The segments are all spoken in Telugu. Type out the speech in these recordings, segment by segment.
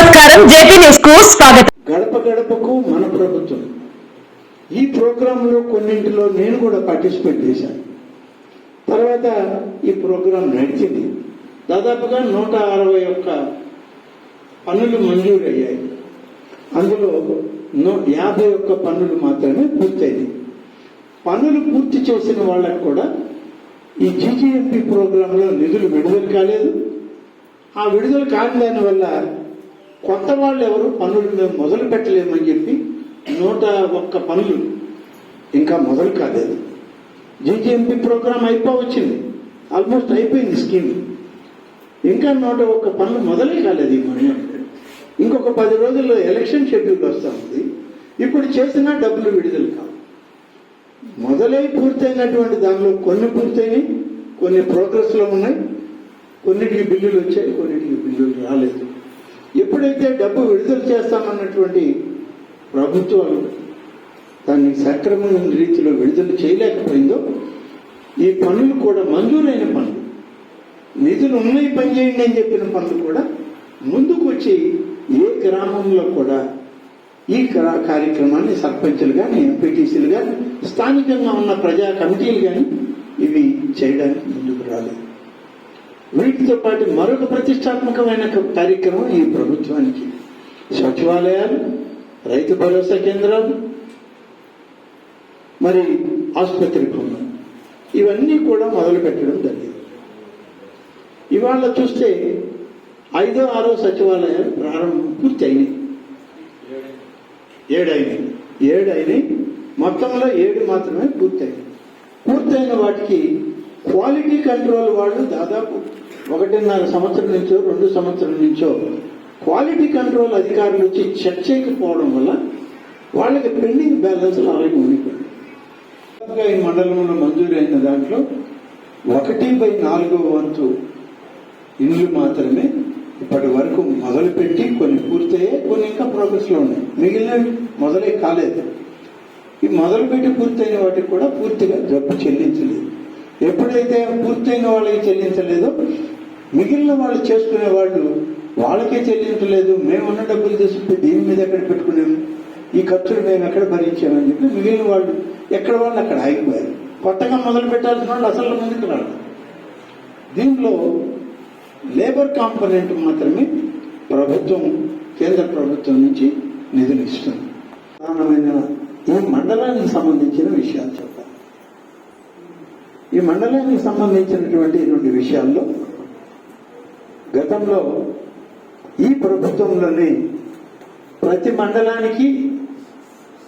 నమస్కారం జేపీ న్యూస్కు స్వాగతం. గడప గడపకు మన ప్రభుత్వం. ఈ ప్రోగ్రాంలో కొన్నింటిలో నేను కూడా పార్టిసిపేట్ చేశాను. తర్వాత ఈ ప్రోగ్రాం నడిచింది. దాదాపుగా నూట అరవై ఒక్క పనులు మంజూరయ్యాయి. అందులో నూ యాభై ఒక్క పనులు మాత్రమే పూర్తయింది పనులు పూర్తి చేసిన వాళ్ళకు కూడా ఈ జీజీఎంపీ ప్రోగ్రాంలో నిధులు విడుదల కాలేదు. ఆ విడుదల కాని దానివల్ల కొత్త వాళ్ళు ఎవరు పనులు మేము మొదలు పెట్టలేమని చెప్పి నూట ఒక్క పనులు ఇంకా మొదలు కాలేదు. జీజీఎంపీ ప్రోగ్రాం అయిపోవచ్చింది ఆల్మోస్ట్ అయిపోయింది స్కీమ్. ఇంకా నూట ఒక్క పనులు మొదలే కాలేదు ఈ మొన్న ఇంకొక పది రోజుల్లో ఎలక్షన్ షెడ్యూల్ వస్తూ ఉంది. ఇప్పుడు చేసినా డబ్బులు విడుదల కావు. మొదలై పూర్తయినటువంటి దానిలో కొన్ని పూర్తయినాయి కొన్ని ప్రోగ్రెస్లో ఉన్నాయి. కొన్నిటికి బిల్లులు వచ్చాయి కొన్నిటికి బిల్లులు రాలేదు. ఎప్పుడైతే డబ్బు విడుదల చేస్తామన్నటువంటి ప్రభుత్వాలు దాన్ని సక్రమమైన రీతిలో విడుదల చేయలేకపోయిందో ఈ పనులు కూడా మంజూరైన పనులు. నిధులు ఉన్నాయి పనిచేయండి అని చెప్పిన పనులు కూడా ముందుకు వచ్చి ఏ గ్రామంలో కూడా ఈ కరా- కార్యక్రమాన్ని సర్పంచులు కానీ ఎంపీటీసీలు కానీ స్థానికంగా ఉన్న ప్రజా కమిటీలు కానీ ఇవి చేయడానికి ముందుకు రాలేదు. వీటితో పాటు మరొక ప్రతిష్టాత్మకమైన కార్యక్రమం ఈ ప్రభుత్వానికి. సచివాలయాలు రైతు భరోసా కేంద్రాలు మరి ఆసుపత్రి భవనం. ఇవన్నీ కూడా మొదలు పెట్టడం జరిగింది. ఇవాళ చూస్తే ఐదో ఆరో సచివాలయాలు ప్రారంభం పూర్తి అయినాయి ఏడైనాయి. ఏడైనాయి. మొత్తంలో ఏడు మాత్రమే పూర్తయినాయి. పూర్తయిన వాటికి క్వాలిటీ కంట్రోల్ వాళ్ళు దాదాపు ఒకటిన్నర సంవత్సరం నుంచో రెండు సంవత్సరం నుంచో క్వాలిటీ కంట్రోల్ అధికారులు వచ్చి చెక్ చేయకపోవడం వల్ల వాళ్ళకి పెండింగ్ బ్యాలెన్స్ అలాగే ఉండిపోయింది ఈ మండలంలో మంజూరు అయిన దాంట్లో ఒకటి బై నాలుగో వంతు ఇండ్లు మాత్రమే ఇప్పటి వరకు మొదలుపెట్టి కొన్ని పూర్తయ్యాయి కొన్ని ఇంకా ప్రోగ్రెస్లో ఉన్నాయి. మిగిలినవి మొదలై కాలేదు. ఈ మొదలుపెట్టి పూర్తయిన వాటికి కూడా పూర్తిగా జబ్బు చెల్లించలేదు. ఎప్పుడైతే పూర్తయిన వాళ్ళకి చెల్లించలేదో మిగిలిన వాళ్ళు చేసుకునే వాళ్ళు వాళ్ళకే చెల్లించలేదు మేమున్న డబ్బులు తీసుకుంటే దీని మీద ఎక్కడ పెట్టుకున్నాము ఈ ఖర్చులు మేము ఎక్కడ భరించామని చెప్పి మిగిలిన వాళ్ళు ఎక్కడ వాళ్ళు అక్కడ ఆగిపోయారు. కొత్తగా మొదలు పెట్టాల్సిన వాళ్ళు అసలు ముందుకు రాదు దీనిలో లేబర్ కాంపొనెంట్ మాత్రమే ప్రభుత్వం కేంద్ర ప్రభుత్వం నుంచి నిధులు ఇస్తుంది. ప్రధానమైన ఈ మండలానికి సంబంధించిన విషయాలు చెప్పాలి. ఈ మండలానికి సంబంధించినటువంటి రెండు విషయాల్లో గతంలో ఈ ప్రభుత్వంలోనే ప్రతి మండలానికి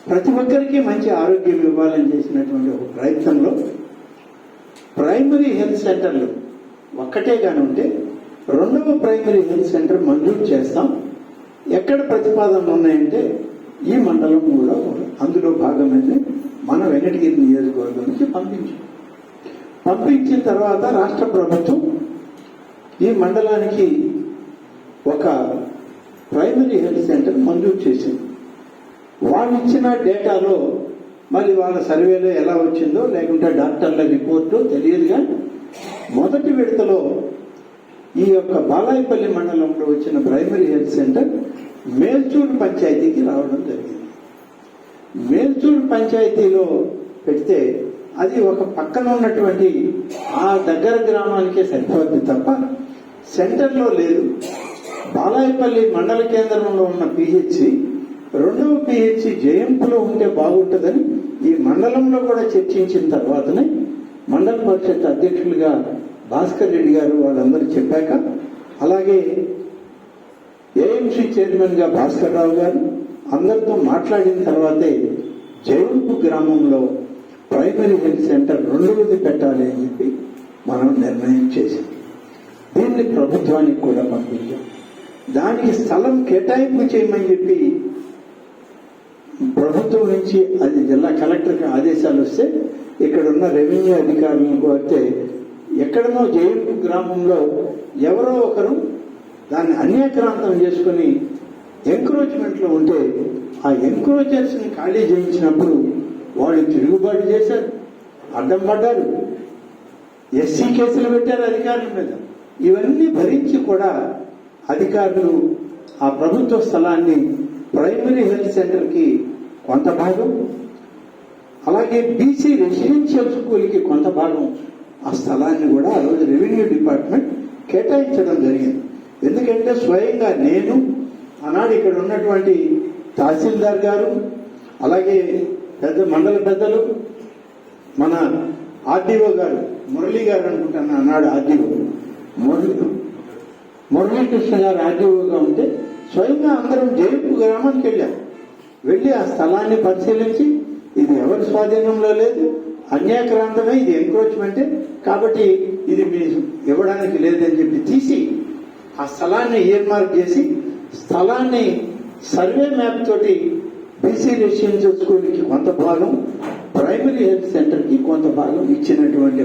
ప్రతి ఒక్కరికి మంచి ఆరోగ్యం ఇవ్వాలని చేసినటువంటి ఒక ప్రయత్నంలో ప్రైమరీ హెల్త్ సెంటర్లు ఒక్కటే కానీ ఉంటే రెండవ ప్రైమరీ హెల్త్ సెంటర్ మంజూరు చేస్తాం. ఎక్కడ ప్రతిపాదనలు ఉన్నాయంటే ఈ మండలం కూడా అందులో భాగమైతే మన వెంకటగిరి నియోజకవర్గం నుంచి పంపించాం. పంపించిన తర్వాత రాష్ట్ర ప్రభుత్వం ఈ మండలానికి ఒక ప్రైమరీ హెల్త్ సెంటర్ మంజూరు చేసింది. వాళ్ళు ఇచ్చిన డేటాలో మరి వాళ్ళ సర్వేలో ఎలా వచ్చిందో లేకుంటే డాక్టర్ల రిపోర్టు తెలియదుగా మొదటి విడతలో ఈ యొక్క బాలాయపల్లి మండలంలో వచ్చిన ప్రైమరీ హెల్త్ సెంటర్ మేల్చూరు పంచాయతీకి రావడం జరిగింది. మేల్చూరు పంచాయతీలో పెడితే అది ఒక పక్కన ఉన్నటువంటి ఆ దగ్గర గ్రామానికే సరిపోద్ది తప్ప సెంటర్లో లేదు. బాలాయపల్లి మండల కేంద్రంలో ఉన్న పిహెచ్సి రెండవ పిహెచ్సి జయంపులో ఉంటే బాగుంటుందని ఈ మండలంలో కూడా చర్చించిన తర్వాతనే మండల పరిషత్ అధ్యక్షులుగా భాస్కర్ రెడ్డి గారు వాళ్ళందరూ చెప్పాక అలాగే ఏఎంసీ చైర్మన్గా భాస్కర్ రావు గారు అందరితో మాట్లాడిన తర్వాతే జయంపు గ్రామంలో ప్రైమరీ హెల్త్ సెంటర్ రెండవది పెట్టాలి అని చెప్పి మనం నిర్ణయం చేశాం. దీన్ని ప్రభుత్వానికి కూడా పంపించాం. దానికి స్థలం కేటాయింపు చేయమని చెప్పి ప్రభుత్వం నుంచి అది జిల్లా కలెక్టర్కి ఆదేశాలు వస్తే ఇక్కడ ఉన్న రెవెన్యూ అధికారులను కోరితే ఎక్కడనో జయంపు గ్రామంలో ఎవరో ఒకరు దాన్ని అన్యాక్రాంతం చేసుకుని ఎంక్రోచ్మెంట్లో ఉంటే ఆ ఎంక్రోచర్స్ని ఖాళీ చేయించినప్పుడు వాళ్ళు తిరుగుబాటు చేశారు అడ్డం పడ్డారు. ఎస్సీ కేసులు పెట్టారు అధికారుల మీద. ఇవన్నీ భరించి కూడా అధికారులు ఆ ప్రభుత్వ స్థలాన్ని ప్రైమరీ హెల్త్ సెంటర్కి కొంత భాగం అలాగే బీసీ రెసిడెన్షియల్ స్కూల్కి కొంత భాగం ఆ స్థలాన్ని కూడా ఆ రోజు రెవెన్యూ డిపార్ట్మెంట్ కేటాయించడం జరిగింది. ఎందుకంటే స్వయంగా నేను ఆనాడు ఇక్కడ ఉన్నటువంటి తహసీల్దార్ గారు అలాగే పెద్ద మండల పెద్దలు మన ఆర్డీఓ గారు మురళీ గారు అనుకుంటాను ఆనాడు ఆర్డీఓ. మురళి మురళీకృష్ణ గారు ఆర్డీఓగా ఉంటే స్వయంగా అందరం జైపు గ్రామానికి వెళ్ళాం వెళ్ళి ఆ స్థలాన్ని పరిశీలించి ఇది ఎవరి స్వాధీనంలో లేదు అన్యాక్రాంతమే ఇది ఎంక్రోచ్మెంటే కాబట్టి ఇది మీ ఇవ్వడానికి లేదని చెప్పి తీసి ఆ స్థలాన్ని ఇయర్మార్క్ చేసి స్థలాన్ని సర్వే మ్యాప్ తోటి బీసీ రెసిడెన్షియల్ స్కూల్కి కొంత భాగం ప్రైమరీ హెల్త్ సెంటర్కి కొంత భాగం ఇచ్చినటువంటి